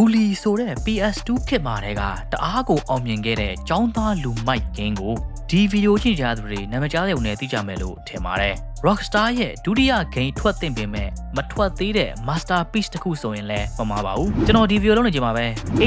Bully ဆိုတဲ့ PS2 ခေတ်မှာတည်းကတအားကိုအောင်မြင်ခဲ့တဲ့ចောင်းသားလူမိုက်ဂိမ်းကိုဒီဗီဒီယိုကြည့်ကြသူတွေနာမည်ကြားတဲ့ုံနဲ့သိကြမယ်လို့ထင်ပါတယ်။ Rockstar ရဲ့ဒုတိယဂိမ်းထွက်သင့်ပေမဲ့မထွက်သေးတဲ့ masterpiece တစ်ခုဆိုရင်လည်းမမှားပါဘူး။ကျွန်တော်ဒီဗီဒီယိုလုံးနေကြမှာပဲ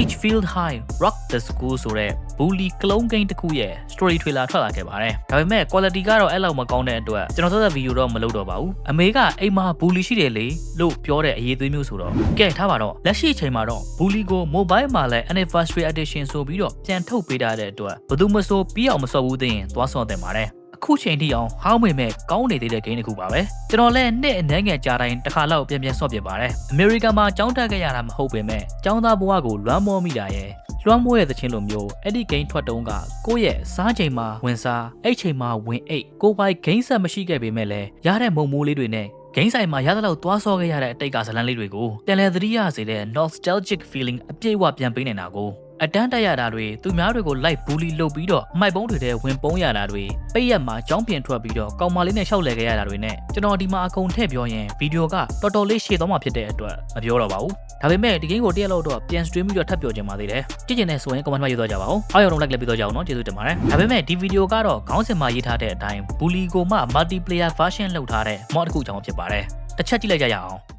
H-Field High Rock the School ဆိုတဲ့ Bully clone game တစ်ခုရဲ့ story trailer ထွက်လာခဲ့ပါတယ်။ဒါပေမဲ့ quality ကတော့အဲ့လောက်မကောင်းတဲ့အတွက်ကျွန်တော်သက်သက်ဗီဒီယိုတော့မလုပ်တော့ပါဘူး။အမေကအိမ်မှာ Bully ရှိတယ်လေလို့ပြောတဲ့အရေးသွေးမျိုးဆိုတော့ကဲထားပါတော့လက်ရှိအချိန်မှာတော့ Bully ကို mobile မှာလည်း anniversary edition ဆိုပြီးတော့ပြန်ထုတ်ပေးထားတဲ့အတွက်ဘယ်သူမဆိုပြီးအောင်မစော်ဘူးသိရင်သွားစော်တင်ပါတယ်။ အခုချိန်ထိအောင်ဟောင်းမိမဲ့ကောင်းနေသေးတဲ့ဂိမ်းတစ်ခုပါပဲကျွန်တော်လည်းနှစ်အနည်းငယ်ကြာတိုင်းတစ်ခါလောက်ပြန်ပြန်ဆော့ပြပါတယ်အမေရိကန်မှာကြောင်းတက်ခဲ့ရတာမဟုတ်ပေမဲ့ကျောင်းသားဘဝကိုလွမ်းမောမိတာရဲ့လွှမ်းမိုးရဲ့သချင်းလိုမျိုးအဲ့ဒီဂိမ်းထွက်တုန်းကကိုယ့်ရဲ့စားချိန်မှာဝင်စားအဲ့ချိန်မှာဝင်အိတ်ကိုပိုင်ဂိမ်းဆက်မရှိခဲ့ပေမဲ့လည်းရတဲ့မုံမိုးလေးတွေနဲ့ဂိမ်းဆိုင်မှာရသလောက်သွားဆောခဲ့ရတဲ့အတိတ်ကဇလန်းလေးတွေကိုပြန်လည်သတိရစေတဲ့ nostalgic feeling အပြည့်အဝပြန်ပေးနေတာကို အတန်းတက်ရတာတွေသူများတွေကိုလိုက်ဘူးလီလုပ်ပြီးတော့မိုက်ပုံးတွေထဲဝင်ပုံးရတာတွေပိတ်ရက်မှာကြောင်းပြင်ထွက်ပြီးတော့ကောင်မလေးနဲ့ရှောက်လဲခဲ့ရတာတွေနဲ့ကျွန်တော်ဒီမှာအကုန်ထည့်ပြောရင်ဗီဒီယိုကတော်တော်လေးရှည်သွားမှာဖြစ်တဲ့အတွက်မပြောတော့ပါဘူးဒါပေမဲ့ဒီဂိမ်းကိုတရက်လောက်တော့ပြန် stream ပြီးတော့ထပ်ပြောချင်ပါသေးတယ်ကြည့်ချင်တဲ့ဆိုရင် comment မှာရေးသွားကြပါဦးအားရအောင် like လည်းပေးသွားကြအောင်နော်ကျေးဇူးတင်ပါတယ်ဒါပေမဲ့ဒီဗီဒီယိုကတော့ခေါင်းစဉ်မှာရေးထားတဲ့အတိုင်း bully ကိုမှ multiplayer version လုပ်ထားတဲ့ mod တစ်ခုကြောင့်ဖြစ်ပါတယ်တစ်ချက်ကြည့်လိုက်ကြရအောင်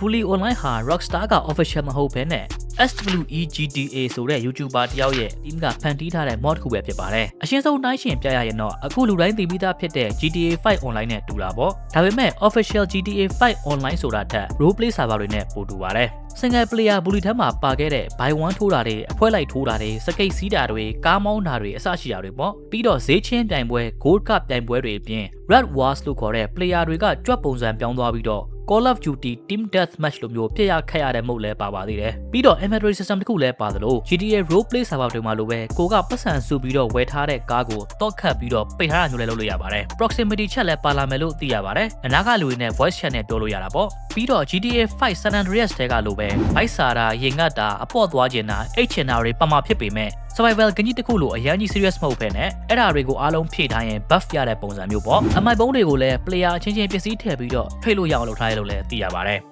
Bully Online ဟာ Rockstar က official မဟုတ်ဘဲနဲ့ SWEGTA ဆိုတဲ့ YouTuber တယောက်ရဲ့ team ကဖန်တီးထားတဲ့ mod တစ်ခုပဲဖြစ်ပါတယ်။အရှင်းဆုံးနိုင်ရှင်ပြရရင်တော့အခုလူတိုင်းသိပြီးသားဖြစ်တဲ့ GTA 5 online နဲ့တူတာပေါ့။ဒါပေမဲ့ official GTA 5 online ဆိုတာထက် role play server တွေနဲ့ပိုတူပါတယ်။ single player bully ထဲမှာပါခဲ့တဲ့ buy one ထိုးတာတွေအဖွဲလိုက်ထိုးတာတွေစကိတ်စီးတာတွေကားမောင်းတာတွေအစရှိတာတွေပေါ့ပြီးတော့ဈေးချင်းပြိုင်ပွဲ gold cup ပြိုင်ပွဲတွေအပြင် red wars လို့ခေါ်တဲ့ player တွေကကြွက်ပုံစံပြောင်းသွားပြီးတော့ Call of Duty Team Deathmatch လိုမျိုးပြရခက်ရတဲ့မုတ်လဲပါပါသေးတယ်။ပြီးတော့ inventory system တစ်ခုလည်းပါသလို GTA role play server တွေမှာလိုပဲကိုကပတ်စံစုပြီးတော့ဝယ်ထားတဲ့ကားကိုတော့ခတ်ပြီးတော့ပိတ်ထားတာမျိုးလည်းလုပ်လို့ရပါတယ်။ proximity chat လည်းပါလာမယ်လို့သိရပါတယ်။အနားကလူတွေနဲ့ voice chat နဲ့ပြောလို့ရတာပေါ့။ပြီးတော့ GTA 5 San Andreas တဲကလိုပဲဘိုက်စာတာရေငတ်တာအပေါ့သွားကျင်တာအိတ်ချင်တာတွေပမာဖြစ်ပေမဲ့ survival ကကြီးတစ်ခုလိုအရန်ကြီး serious မဟုတ်ဘဲနဲ့အဲ့ဒါတွေကိုအားလုံးဖြည့်ထားရင် buff ရတဲ့ပုံစံမျိုးပေါ့အမိုက်ပုံးတွေကိုလည်း player အချင်းချင်းပစ္စည်းထည့်ပြီးတော့ထွေလို့ရအောင်လုပ်ထားရလို့လည်းသိရပါတယ်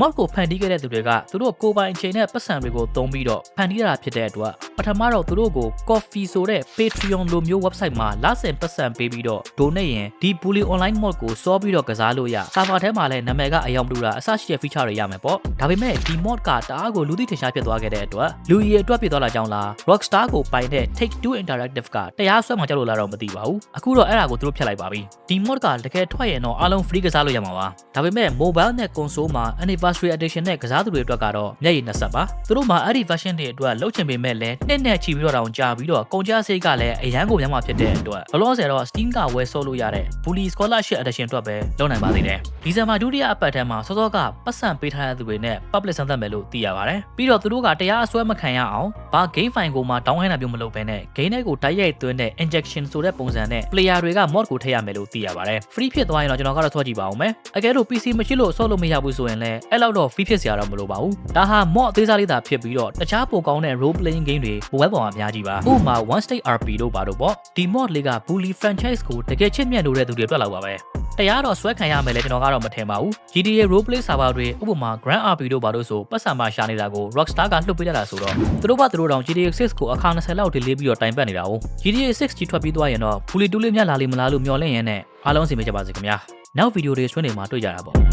mod ကိုဖန်တီးခဲ့တဲ့သူတွေကသူတို့ကိုယ်ပိုင်အချိန်နဲ့ပတ်စံတွေကိုသုံးပြီးတော့ဖန်တီးရတာဖြစ်တဲ့အတွက်ပထမတော့သူတို့ကို coffee ဆိုတဲ့ Patreon လိုမျိုး website မှာလဆင်ပတ်စံပေးပြီးတော့ donate ရင်ဒီ bully online mod ကိုစောပြီးတော့ကစားလို့ရ server ထဲမှာလည်းနာမည်ကအယောင်မတူတာအစရှိတဲ့ feature တွေရမယ်ပေါ့ဒါပေမဲ့ဒီ mod ကတအားကိုလူသိထင်ရှားဖြစ်သွားခဲ့တဲ့အတွက်လူကြီးအတွက်ပြစ်သွားလာကြောင်းလား Rockstar ကိုပိုင်တဲ့ Take Two Interactive ကတရားစွဲမှကြောက်လို့လာတော့မသိပါဘူးအခုတော့အဲ့ဒါကိုသူတို့ဖျက်လိုက်ပါပြီဒီ mod ကတကယ်ထွက်ရင်တော့အားလုံး free ကစားလို့ရမှာပါဒါပေမဲ့ mobile နဲ့ console မှာ anniversary edition နဲ့ကစားသူတွေအတွက်ကတော့မျက်ရည်နှစ်ဆက်ပါသူတို့မှာအဲ့ဒီ version တွေအတွက်လှုပ်ချင်ပေမဲ့လည်းနှစ်နဲ့ချီပြီးတော့တောင်ကြာပြီးတော့ကုန်ကျစရိတ်ကလည်းအရန်ကိုများမှဖြစ်တဲ့အတွက်လောလောဆယ်တော့ Steam ကဝယ်ဆော့လို့ရတဲ့ Bully Scholarship Edition အတွက်ပဲလုပ်နိုင်ပါသေးတယ်ဒီဇင်ဘာဒုတိယအပတ်ထဲမှာစောစောကပတ်စံပေးထားတဲ့သူတွေနဲ့ public ဆန်းသက်မယ်လို့သိရပါတယ်ပြီးတော့သူတို့ကတရားအစွဲမခံရအောင်ဘာ game file ကိုမှ down ခိုင်းတာမျိုးမလုပ်ဘဲနဲ့ game တွေကိုတိုက်ရိုက်သွင်းတဲ့ injection ဆိုတဲ့ပုံစံနဲ့ player တွေက mod ကိုထည့်ရမယ်လို့သိရပါတယ် free ဖြစ်သွားရင်တော့ကျွန်တော်ကတော့ဆော့ကြည့်ပါအောင်မယ်အကယ်လို့ PC မရှိလို့ဆော့လို့မရဘူးဆိုရင်လည်းအဲ့လောက်တော့ free ဖြစ်စရာတော့မလိုပါဘူးဒါဟာ mod အသေးစားလေးသာဖြစ်ပြီးတော့တခြားပိုကောင်းတဲ့ role playing game တွေ mobile ပေါ်မှာအများကြီးပါဥပမာ one state RP တို့ပါတော့ပေါ့ဒီ mod လေးက bully franchise ကိုတကယ်ချစ်မြတ်လို့တဲ့သူတွေအတွက်လောက်ပါပဲတရားတော့ဆွဲခံရမယ်လေကျွန်တော်ကတော့မထင်ပါဘူး GTA roleplay server တွေဥပမာ Grand RP တို့ဘာလို့ဆိုပတ်စံမှာရှာနေတာကို Rockstar ကလွှတ်ပေးတတ်တာဆိုတော့သူတို့ကသူတို့တောင် GTA 6ကိုအခါ20လောက် delay ပြီးတော့တိုင်ပတ်နေတာ哦 GTA 6ကြီးထွက်ပြီးသွားရင်တော့ bully တူးလေးမြတ်လာလိမ့်မလားလို့မျှော်လင့်ရင်းနဲ့အားလုံးစီမကြပါစေခင်ဗျာနောက်ဗီဒီယိုတွေဆွေးနေမှာတွေ့ကြတာပေါ့